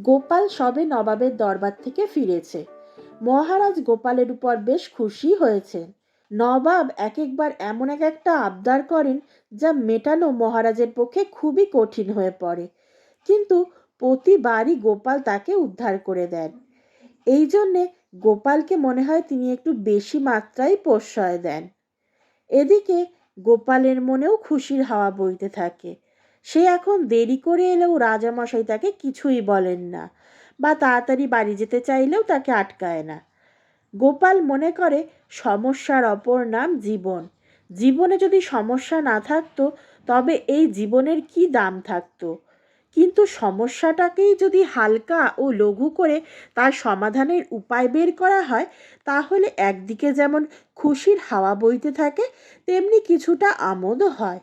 গোপাল সবে নবাবের দরবার থেকে ফিরেছে। মহারাজ গোপালের উপর বেশ খুশি হয়েছেন। নবাব এক একবার এমন এক একটা আবদার করেন যা মেটানো মহারাজের পক্ষে খুবই কঠিন হয়ে পড়ে। কিন্তু প্রতিবারই গোপাল তাকে উদ্ধার করে দেন। এই জন্যে গোপালকে মনে হয় তিনি একটু বেশি মাত্রায় প্রশ্রয় দেন। এদিকে গোপালের মনেও খুশির হাওয়া বইতে থাকে। সে এখন দেরি করে এলেও রাজামশাই তাকে কিছুই বলেন না বা তাড়াতাড়ি বাড়ি যেতে চাইলেও তাকে আটকায় না। গোপাল মনে করে, সমস্যার অপর নাম জীবন। জীবনে যদি সমস্যা না থাকতো, তবে এই জীবনের কি দাম থাকতো? কিন্তু সমস্যাটাকেই যদি হালকা ও লঘু করে তার সমাধানের উপায় বের করা হয়, তাহলে একদিকে যেমন খুশির হাওয়া বইতে থাকে, তেমনি কিছুটা আমোদও হয়।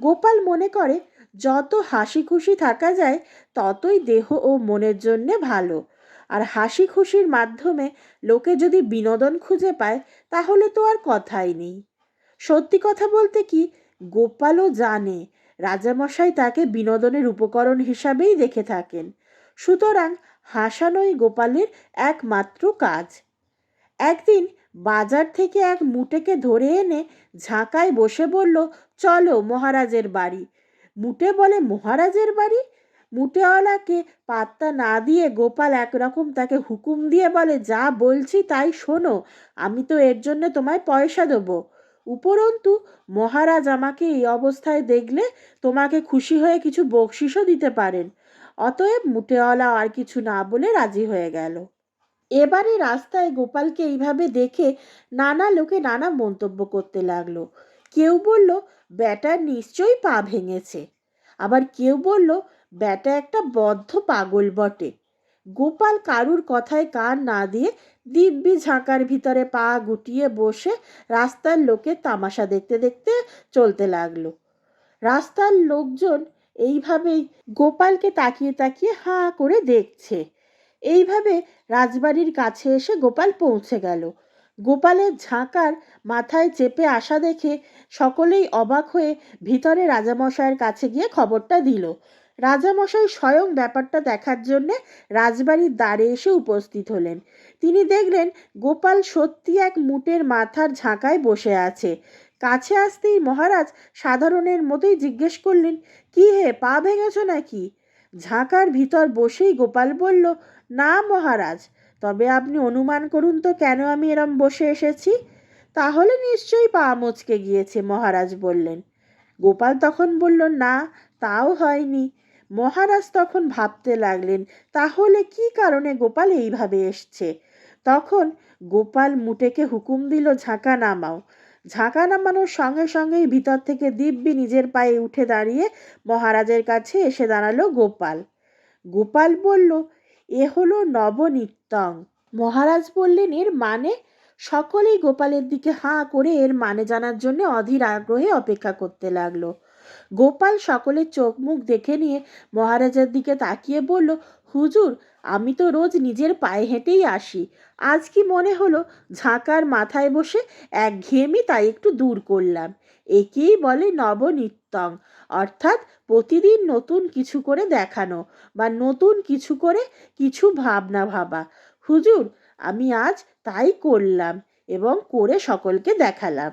গোপাল মনে করে যত হাসি খুশি থাকা যায়, ততই দেহ ও মনের জন্যে ভালো। আর হাসি খুশির মাধ্যমে লোকে যদি বিনোদন খুঁজে পায়, তাহলে তো আর কথাই নেই। সত্যি কথা বলতে কি, গোপালও জানে, রাজামশাই তাকে বিনোদনের উপকরণ হিসাবেই দেখে থাকেন। সুতরাং হাসানোই গোপালের একমাত্র কাজ। একদিন বাজার থেকে এক মুটেকে ধরে এনে ঝাঁকায় বসে বলল, চলো মহারাজের বাড়ি। মুটে বলে, মহারাজের বাড়ি? মুটেওয়ালাকে পাত্তা না দিয়ে গোপাল একরকম তাকে হুকুম দিয়ে বলে, যা বলছি তাই শোনো, আমি তো এর জন্য তোমায় পয়সা দেবো। উপরন্তু মহারাজ আমাকে এই অবস্থায় দেখলে তোমাকে খুশি হয়ে কিছু বকশিসও দিতে পারেন। অতএব মুটেওয়ালা আর কিছু না বলে রাজি হয়ে গেল। এবারে রাস্তায় গোপালকে এইভাবে দেখে নানা লোকে নানা মন্তব্য করতে লাগল। কেউ বলল ব্যাটার নিশ্চয়ই পা ভেঙেছে। আবার কেউ বলল, ব্যাটা একটা বদ্ধ পাগল বটে। গোপাল কারুর কথায় কান না দিয়ে দিব্যি ঝাঁকার ভিতরে পা গুটিয়ে বসে রাস্তার লোকের তামাশা দেখতে দেখতে চলতে লাগল। রাস্তার লোকজন এইভাবেই গোপালকে তাকিয়ে তাকিয়ে হাঁ করে দেখছে। এইভাবে রাজবাড়ির কাছে এসে গোপাল পৌঁছে গেল। গোপালের ঝাঁকার মাথায় চেপে আসা দেখে সকলেই অবাক হয়ে ভিতরে রাজামশাইয়ের কাছে গিয়ে খবরটা দিল। রাজামশাই স্বয়ং ব্যাপারটা দেখার জন্যে রাজবাড়ির দ্বারে এসে উপস্থিত হলেন। তিনি দেখলেন গোপাল সত্যি এক মুটের মাথার ঝাঁকায় বসে আছে। কাছে আসতেই মহারাজ সাধারণের মতোই জিজ্ঞেস করলেন, কি হে, পা ভেঙেছ নাকি? ঝাঁকার ভিতর বসেই গোপাল বলল, না মহারাজ। তবে আপনি অনুমান করুন তো কেন আমি এরম বসে এসেছি? তাহলে নিশ্চয়ই পা মচকে গিয়েছে, মহারাজ বললেন। গোপাল তখন বলল, না, তাও হয়নি। মহারাজ তখন ভাবতে লাগলেন, তাহলে কি কারণে গোপাল এইভাবে এসছে? তখন গোপাল মুটেকে হুকুম দিল, ঝাঁকা নামাও। ঝাঁকা নামানোর সঙ্গে সঙ্গেই ভিতর থেকে দিব্যি নিজের পায়ে উঠে দাঁড়িয়ে মহারাজের কাছে এসে দাঁড়াল গোপাল। গোপাল বলল এ হলো নবনিত্যং। মহারাজ বললেন, এর মানে? সকলেই গোপালের দিকে হাঁ করে এর মানে জানার জন্য অধীর আগ্রহে অপেক্ষা করতে লাগল। গোপাল সকলের চোখ মুখ দেখে নিয়ে মহারাজের দিকে তাকিয়ে বলল, হুজুর, আমি তো রোজ নিজের পায়ে হেঁটেই আসি। আজ কি মনে হলো ঝাঁকার মাথায় বসে এক ঘেয়েমি তাই একটু দূর করলাম? একেই বলে নবনিত্যং। অর্থাৎ প্রতিদিন নতুন কিছু করে দেখানো বা নতুন কিছু করে কিছু ভাবনা ভাবা। হুজুর, আমি আজ তাই করলাম এবং করে সকলকে দেখালাম।